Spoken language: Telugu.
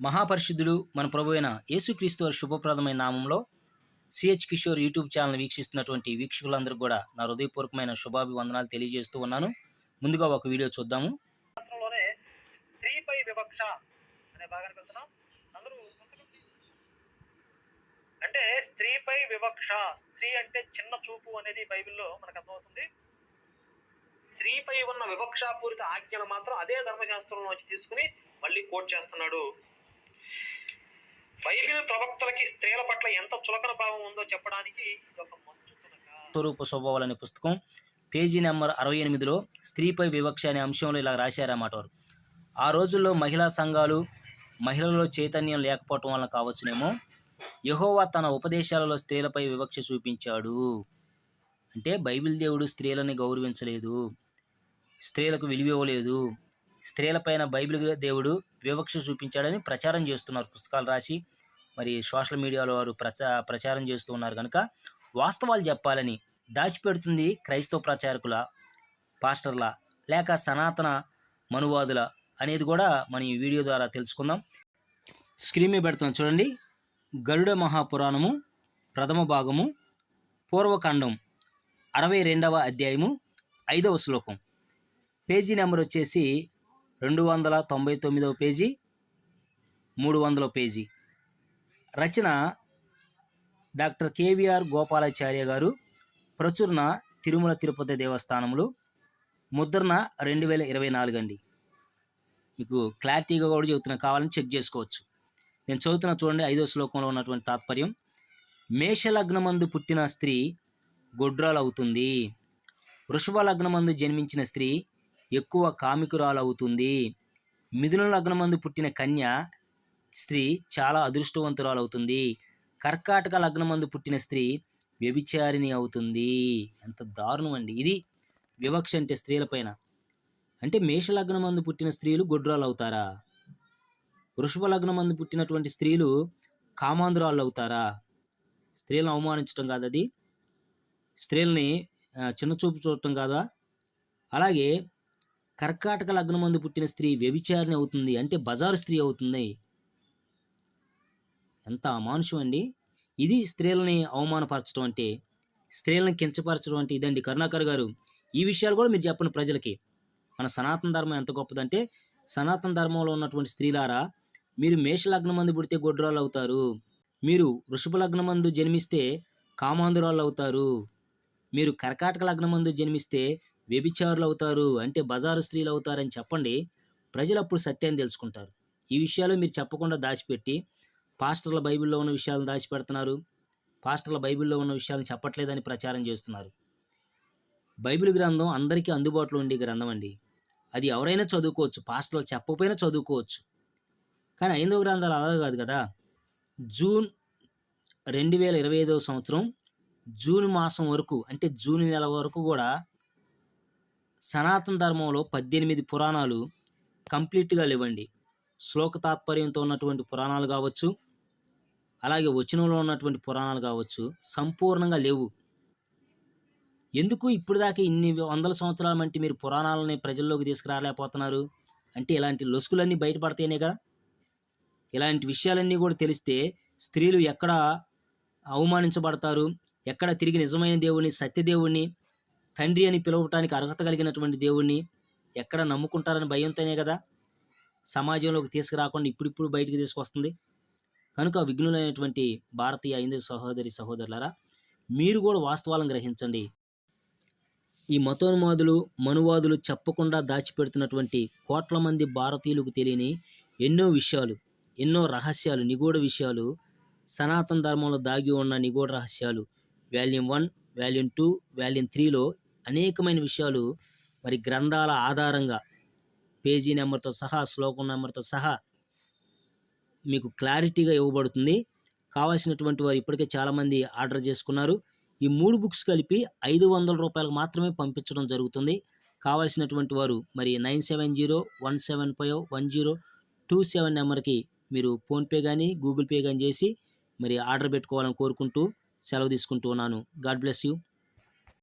మహాపరిశుద్ధుడు మన ప్రభు అయిన యేసుక్రీస్తు వారి శుభప్రదమైన నామంలో సిహెచ్ కిషోర్ యూట్యూబ్ ఛానల్ వీక్షిస్తున్నటువంటి వీక్షకులందరూ కూడా నా హృదయపూర్వకమైన శుభాభివందనాలు తెలియజేస్తూ ఉన్నాను. ముందుగా ఒక వీడియో చూద్దాము. స్త్రీపై వివక్ష అనే భాగానికి వెళ్తున్నాం. అందరూ అంటే స్త్రీపై వివక్ష స్త్రీ అంటే చిన్న చూపు అనేది బైబిల్లో మనకు అర్థమవుతుంది. స్త్రీపై ఉన్న వివక్షాపూరిత ఆజ్ఞను మాత్రం అదే ధర్మశాస్త్రంలో వచ్చి తీసుకుని మళ్ళీ కోట్ చేస్తున్నాడు. బైబిల్ ప్రవక్తలకి స్త్రీల పట్ల ఎంత చులకన భావం ఉందో చెప్పడానికి ఇది ఒక మంచు స్వరూప స్వభావాలు అనే పుస్తకం పేజీ నెంబర్ అరవై ఎనిమిదిలో స్త్రీపై వివక్ష అనే అంశంలో ఇలా రాశారన్నమాట వారు. ఆ రోజుల్లో మహిళా సంఘాలు మహిళల్లో చైతన్యం లేకపోవటం వలన కావచ్చునేమో యహోవా తన ఉపదేశాలలో స్త్రీలపై వివక్ష చూపించాడు. అంటే బైబిల్ దేవుడు స్త్రీలని గౌరవించలేదు స్త్రీలకు విలువ ఇవ్వలేదు స్త్రీలపైన బైబిల్ దేవుడు వివక్ష చూపించాడని ప్రచారం చేస్తున్నారు పుస్తకాలు రాసి. మరి సోషల్ మీడియాలో వారు ప్రచా ప్రచారం చేస్తూ ఉన్నారు కనుక వాస్తవాలు చెప్పాలని దాచిపెడుతుంది క్రైస్తవ ప్రచారకుల పాస్టర్ల లేక సనాతన మనువాదుల అనేది కూడా మనం ఈ వీడియో ద్వారా తెలుసుకుందాం. స్క్రీన్ మీద పెడుతున్నాం చూడండి గరుడ మహాపురాణము ప్రథమ భాగము పూర్వకాండం అరవై రెండవ అధ్యాయము ఐదవ శ్లోకం. పేజీ నెంబర్ వచ్చేసి రెండు వందల తొంభై తొమ్మిదవ పేజీ మూడు వందల పేజీ. రచన డాక్టర్ కేవీఆర్ గోపాలాచార్య గారు ప్రచురణ తిరుమల తిరుపతి దేవస్థానములు ముద్రణ రెండు వేల ఇరవై నాలుగు అండి. మీకు క్లారిటీగా కూడా చెబుతున్నా కావాలని చెక్ చేసుకోవచ్చు. నేను చదువుతున్న చూడండి ఐదో శ్లోకంలో ఉన్నటువంటి తాత్పర్యం. మేషలగ్నమందు పుట్టిన స్త్రీ గొడ్రాలు అవుతుంది వృషభ లగ్నమందు జన్మించిన స్త్రీ ఎక్కువ కామికురాలు అవుతుంది మిథున లగ్నమందు పుట్టిన కన్య స్త్రీ చాలా అదృష్టవంతురాలు అవుతుంది కర్కాటక లగ్నమందు పుట్టిన స్త్రీ వ్యభిచారిణి అవుతుంది. ఎంత దారుణం అండి ఇది వివక్ష అంటే స్త్రీలపైన అంటే మేష లగ్నమందు పుట్టిన స్త్రీలు గొడ్రాలు అవుతారా వృషభ లగ్నమందు పుట్టినటువంటి స్త్రీలు కామాంధురాలు అవుతారా స్త్రీలను అవమానించడం కాదు అది. స్త్రీలని చిన్నచూపు చూడటం కాదా? అలాగే కర్కాటక లగ్నమందు పుట్టిన స్త్రీ వ్యభిచారిణి అవుతుంది అంటే బజారు స్త్రీ అవుతుంది. ఎంత అమానుషం అండి. ఇది స్త్రీలని అవమానపరచడం అంటే స్త్రీలను కించపరచడం అంటే ఇదండి. కరుణాకర్ గారు ఈ విషయాలు కూడా మీరు చెప్పండి ప్రజలకి. మన సనాతన ధర్మం ఎంత గొప్పదంటే సనాతన ధర్మంలో ఉన్నటువంటి స్త్రీలారా మీరు మేష లగ్నం మందు పుడితే గొడ్రాలు అవుతారు. మీరు వృషభ లగ్నం మందు జన్మిస్తే కామాంధురాలు అవుతారు. మీరు కర్కాటక లగ్నం మందు జన్మిస్తే వ్యభిచారులు అవుతారు అంటే బజారు స్త్రీలు అవుతారని చెప్పండి. ప్రజలు అప్పుడు సత్యాన్ని తెలుసుకుంటారు. ఈ విషయాలు మీరు చెప్పకుండా దాచిపెట్టి పాస్టర్ల బైబిల్లో ఉన్న విషయాలను దాచిపెడుతున్నారు. పాస్టర్ల బైబిల్లో ఉన్న విషయాలను చెప్పట్లేదని ప్రచారం చేస్తున్నారు. బైబిల్ గ్రంథం అందరికీ అందుబాటులో ఉండే గ్రంథం అండి. అది ఎవరైనా చదువుకోవచ్చు పాస్టర్లు చెప్పకపోయినా చదువుకోవచ్చు. కానీ ఐదవ గ్రంథాలు అలా కాదు కదా. జూన్ రెండు వేల ఇరవై ఐదవ సంవత్సరం జూన్ మాసం వరకు అంటే జూన్ నెల వరకు కూడా సనాతన ధర్మంలో పద్దెనిమిది పురాణాలు కంప్లీట్గా లేవండి. శ్లోక తాత్పర్యంతో ఉన్నటువంటి పురాణాలు కావచ్చు అలాగే వచనంలో ఉన్నటువంటి పురాణాలు కావచ్చు సంపూర్ణంగా లేవు. ఎందుకు ఇప్పుడు దాకా ఇన్ని వందల సంవత్సరాల వంటి మీరు పురాణాలని ప్రజల్లోకి తీసుకురాలేకపోతున్నారు? అంటే ఇలాంటి లొసుకులన్నీ బయటపడతాయనే కదా. ఇలాంటి విషయాలన్నీ కూడా తెలిస్తే స్త్రీలు ఎక్కడ అవమానించబడతారు ఎక్కడ తిరిగి నిజమైన దేవుణ్ణి సత్యదేవుణ్ణి తండ్రి అని పిలవటానికి అర్హత కలిగినటువంటి దేవుణ్ణి ఎక్కడ నమ్ముకుంటారని భయంతోనే కదా సమాజంలోకి తీసుకురాకుండా ఇప్పుడిప్పుడు బయటికి తీసుకొస్తుంది. కనుక విఘ్నులైనటువంటి భారతీయ హిందూ సహోదరి సహోదరులరా మీరు కూడా వాస్తవాలను గ్రహించండి. ఈ మతోన్మాదులు మనువాదులు చెప్పకుండా దాచిపెడుతున్నటువంటి కోట్ల మంది భారతీయులకు తెలియని ఎన్నో విషయాలు ఎన్నో రహస్యాలు నిగూఢ విషయాలు సనాతన ధర్మంలో దాగి ఉన్న నిగూఢ రహస్యాలు. Volume one volume two volume త్రీలో అనేకమైన విషయాలు మరి గ్రంథాల ఆధారంగా పేజీ నెంబర్తో సహా శ్లోకం నెంబర్తో సహా మీకు క్లారిటీగా ఇవ్వబడుతుంది. కావాల్సినటువంటి వారు ఇప్పటికే చాలామంది ఆర్డర్ చేసుకున్నారు. ఈ మూడు బుక్స్ కలిపి ఐదు వందల రూపాయలకు మాత్రమే పంపించడం జరుగుతుంది. కావాల్సినటువంటి వారు మరి nine seven zero one seven five one zero two seven నెంబర్కి మీరు ఫోన్పే కానీ గూగుల్ పే కానీ చేసి మరి ఆర్డర్ పెట్టుకోవాలని కోరుకుంటూ సెలవు తీసుకుంటూ ఉన్నాను. God bless you.